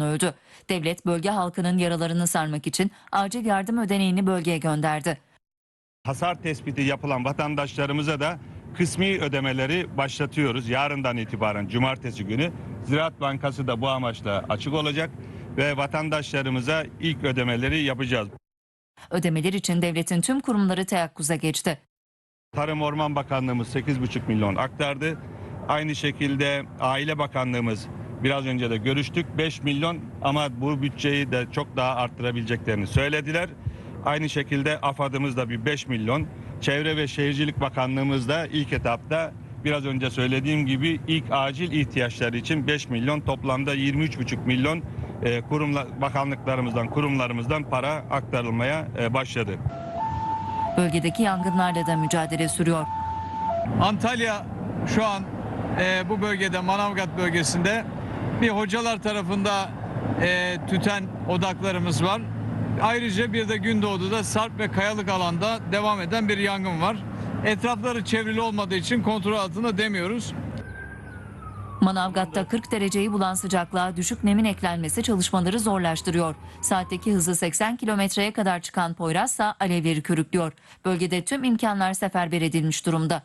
öldü. Devlet bölge halkının yaralarını sarmak için acil yardım ödeneğini bölgeye gönderdi. hasar tespiti yapılan vatandaşlarımıza da kısmi ödemeleri başlatıyoruz. Yarından itibaren cumartesi günü Ziraat Bankası da bu amaçla açık olacak ve vatandaşlarımıza ilk ödemeleri yapacağız. Ödemeler için devletin tüm kurumları teyakkuza geçti. Tarım Orman Bakanlığımız 8,5 milyon aktardı. Aynı şekilde Aile Bakanlığımız biraz önce de görüştük 5 milyon ama bu bütçeyi de çok daha arttırabileceklerini söylediler. Aynı şekilde AFAD'ımız da bir 5 milyon. Çevre ve Şehircilik Bakanlığımız da ilk etapta biraz önce söylediğim gibi ilk acil ihtiyaçları için 5 milyon toplamda 23,5 milyon e, kurumla, bakanlıklarımızdan kurumlarımızdan para aktarılmaya e, başladı. Bölgedeki yangınlarla da mücadele sürüyor. Antalya şu an e, bu bölgede Manavgat bölgesinde bir hocalar tarafında e, tüten odaklarımız var. Ayrıca bir de Gündoğdu'da Sarp ve Kayalık alanda devam eden bir yangın var. Etrafları çevrili olmadığı için kontrol altında demiyoruz. Manavgat'ta 40 dereceyi bulan sıcaklığa düşük nemin eklenmesi çalışmaları zorlaştırıyor. Saatteki hızı 80 kilometreye kadar çıkan Poyraz ise alevleri körüklüyor. Bölgede tüm imkanlar seferber edilmiş durumda.